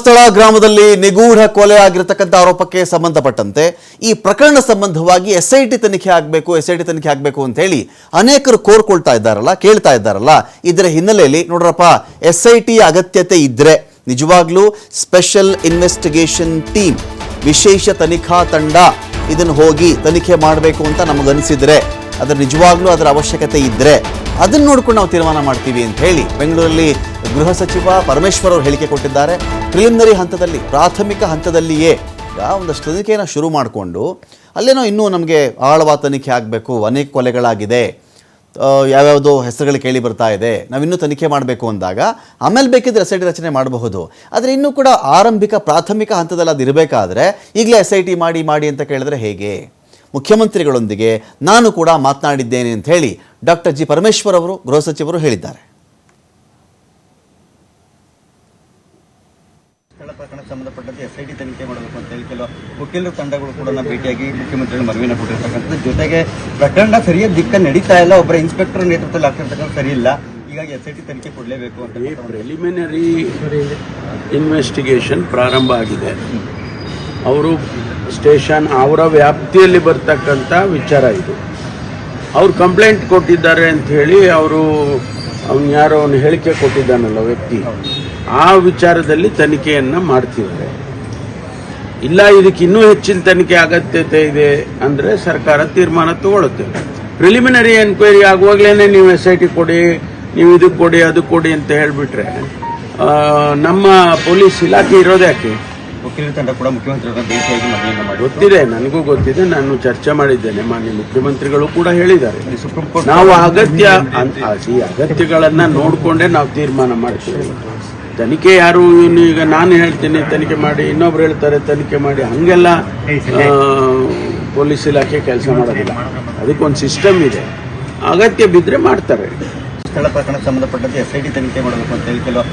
ಸ್ಥಳ ಗ್ರಾಮದಲ್ಲಿ ನಿಗೂಢ ಕೊಲೆ ಆಗಿರತಕ್ಕಂಥ ಆರೋಪಕ್ಕೆ ಸಂಬಂಧಪಟ್ಟಂತೆ ಈ ಪ್ರಕರಣ ಸಂಬಂಧವಾಗಿ ಎಸ್ ಐ ಟಿ ತನಿಖೆ ಆಗಬೇಕು ಎಸ್ ಐ ಟಿ ತನಿಖೆ ಆಗಬೇಕು ಅಂತ ಹೇಳಿ ಅನೇಕರು ಕೋರ್ಕೊಳ್ತಾ ಇದ್ದಾರಲ್ಲ, ಕೇಳ್ತಾ ಇದ್ದಾರಲ್ಲ. ಇದರ ಹಿನ್ನೆಲೆಯಲ್ಲಿ ನೋಡ್ರಪ್ಪ ಎಸ್ ಐ ಟಿ ಅಗತ್ಯತೆ ಇದ್ರೆ ನಿಜವಾಗ್ಲೂ ಸ್ಪೆಷಲ್ ಇನ್ವೆಸ್ಟಿಗೇಷನ್ ಟೀಮ್, ವಿಶೇಷ ತನಿಖಾ ತಂಡ ಇದನ್ನು ಹೋಗಿ ತನಿಖೆ ಮಾಡಬೇಕು ಅಂತ ನಮಗನಿಸಿದ್ರೆ ಅದ್ರ ನಿಜವಾಗ್ಲೂ ಅದರ ಅವಶ್ಯಕತೆ ಇದ್ದರೆ ಅದನ್ನ ನೋಡ್ಕೊಂಡು ನಾವು ತೀರ್ಮಾನ ಮಾಡ್ತೀವಿ ಅಂತ ಹೇಳಿ ಬೆಂಗಳೂರಲ್ಲಿ ಗೃಹ ಸಚಿವ ಪರಮೇಶ್ವರ್ ಅವರು ಹೇಳಿಕೆ ಕೊಟ್ಟಿದ್ದಾರೆ. ಪ್ರಿಲಿಮಿನರಿ ಹಂತದಲ್ಲಿ, ಪ್ರಾಥಮಿಕ ಹಂತದಲ್ಲಿಯೇ ಈಗ ಒಂದಷ್ಟು ತನಿಖೆಯನ್ನು ಶುರು ಮಾಡಿಕೊಂಡು ಅಲ್ಲೇನೋ ಇನ್ನೂ ನಮಗೆ ಆಳವಾದ ತನಿಖೆ ಆಗಬೇಕು, ಅನೇಕ ಕೊಲೆಗಳಾಗಿದೆ ಯಾವ್ಯಾವುದೋ ಹೆಸರುಗಳು ಕೇಳಿ ಬರ್ತಾ ಇದೆ, ನಾವಿನ್ನೂ ತನಿಖೆ ಮಾಡಬೇಕು ಅಂದಾಗ ಆಮೇಲೆ ಬೇಕಿದ್ರೆ ಎಸ್ ಐ ಟಿ ರಚನೆ ಮಾಡಬಹುದು. ಆದರೆ ಇನ್ನೂ ಕೂಡ ಆರಂಭಿಕ, ಪ್ರಾಥಮಿಕ ಹಂತದಲ್ಲಿ ಅದು ಇರಬೇಕಾದ್ರೆ ಈಗಲೇ ಎಸ್ ಐ ಟಿ ಮಾಡಿ ಮಾಡಿ ಅಂತ ಕೇಳಿದ್ರೆ ಹೇಗೆ? ಮುಖ್ಯಮಂತ್ರಿಗಳೊಂದಿಗೆ ನಾನು ಕೂಡ ಮಾತನಾಡಿದ್ದೇನೆ ಅಂತ ಹೇಳಿ ಡಾಕ್ಟರ್ ಜಿ ಪರಮೇಶ್ವರ್ ಅವರು ಗೃಹ ಸಚಿವರು ಹೇಳಿದ್ದಾರೆ. ಪ್ರಕರಣಕ್ಕೆ ಸಂಬಂಧಪಟ್ಟಂತೆ ಎಸ್ ಐ ಟಿ ತನಿಖೆ ಮಾಡಬೇಕು ಅಂತ ಹೇಳಿ ಕೆಲವು ವಕೀಲರು ತಂಡಗಳು ಕೂಡ ಭೇಟಿಯಾಗಿ ಮುಖ್ಯಮಂತ್ರಿಗಳು ಮನವಿನ ಕೊಟ್ಟಿರ್ತಕ್ಕಂಥದ್ದು. ಜೊತೆಗೆ ಪ್ರಕರಣ ಸರಿಯಾದ ದಿಕ್ಕ ನಡೀತಾ ಇಲ್ಲ. ಒಬ್ಬರ ಇನ್ಸ್ಪೆಕ್ಟರ್ ನೇತೃತ್ವದಲ್ಲಿ ಆಗ್ತಿರ್ತಕ್ಕಂಥ ಸರಿ ಇಲ್ಲ. ಹೀಗಾಗಿ ಎಸ್ ಐ ಟಿ ತನಿಖೆ ಕೊಡಲೇಬೇಕು ಅಂತ ಪ್ರಿಲಿಮಿನರಿ ಇನ್ವೆಸ್ಟಿಗೇಷನ್ ಪ್ರಾರಂಭ ಆಗಿದೆ. ಅವರು ಸ್ಟೇಷನ್ ಅವರ ವ್ಯಾಪ್ತಿಯಲ್ಲಿ ಬರ್ತಕ್ಕಂಥ ವಿಚಾರ ಇದು. ಅವ್ರು ಕಂಪ್ಲೇಂಟ್ ಕೊಟ್ಟಿದ್ದಾರೆ ಅಂತ ಹೇಳಿ ಅವರು, ಅವ್ನು ಯಾರೋ ಅವನು ಹೇಳಿಕೆ ಕೊಟ್ಟಿದ್ದಾನಲ್ಲ ವ್ಯಕ್ತಿ, ಆ ವಿಚಾರದಲ್ಲಿ ತನಿಖೆಯನ್ನು ಮಾಡ್ತಿದ್ದಾರೆ. ಇಲ್ಲ, ಇದಕ್ಕೆ ಇನ್ನೂ ಹೆಚ್ಚಿನ ತನಿಖೆ ಅಗತ್ಯತೆ ಇದೆ ಅಂದರೆ ಸರ್ಕಾರ ತೀರ್ಮಾನ ತಗೊಳುತ್ತೆ. ಪ್ರಿಲಿಮಿನರಿ ಎನ್ಕ್ವೈರಿ ಆಗುವಾಗಲೇ ನೀವು ಎಸ್ ಐ ಟಿ ಕೊಡಿ, ನೀವು ಇದಕ್ಕೆ ಕೊಡಿ ಅದಕ್ಕೆ ಕೊಡಿ ಅಂತ ಹೇಳಿಬಿಟ್ರೆ ನಮ್ಮ ಪೊಲೀಸ್ ಇಲಾಖೆ ಇರೋದು ಯಾಕೆ ವಕೀಲರ ತಂಡ ಕೂಡ ಮುಖ್ಯಮಂತ್ರಿಯವರನ್ನ ಭೇಟಿಯಾಗಿ ಮನವಿಯನ್ನು ಮಾಡಿ ಗೊತ್ತಿದೆ ನನಗೂ ಗೊತ್ತಿದೆ ನಾನು ಚರ್ಚೆ ಮಾಡಿದ್ದೇನೆ ಮಾನ್ಯ ಮುಖ್ಯಮಂತ್ರಿಗಳು ಕೂಡ ಹೇಳಿದ್ದಾರೆ. ಸುಪ್ರೀಂ ಕೋರ್ಟ್ ನಾವು ಅಗತ್ಯ ಈ ಅಗತ್ಯಗಳನ್ನ ನೋಡಿಕೊಂಡೇ ನಾವು ತೀರ್ಮಾನ ಮಾಡ್ತೀವಿ. ತನಿಖೆ ಯಾರು ಇನ್ನು ಈಗ ನಾನು ಹೇಳ್ತೀನಿ ತನಿಖೆ ಮಾಡಿ ಇನ್ನೊಬ್ರು ಹೇಳ್ತಾರೆ ತನಿಖೆ ಮಾಡಿ ಹಂಗೆಲ್ಲ ಪೊಲೀಸ್ ಇಲಾಖೆ ಕೆಲಸ ಮಾಡೋದಿಲ್ಲ. ಅದಕ್ಕೊಂದು ಸಿಸ್ಟಮ್ ಇದೆ. ಅಗತ್ಯ ಬಿದ್ದರೆ ಮಾಡ್ತಾರೆ. ಸ್ಥಳ ಪ್ರಕರಣಕ್ಕೆ ಸಂಬಂಧಪಟ್ಟಂತೆ ಎಸ್ ಐ ಟಿ ತನಿಖೆ ಮಾಡಬೇಕು ಅಂತ ಹೇಳಿ ಕೆಲವು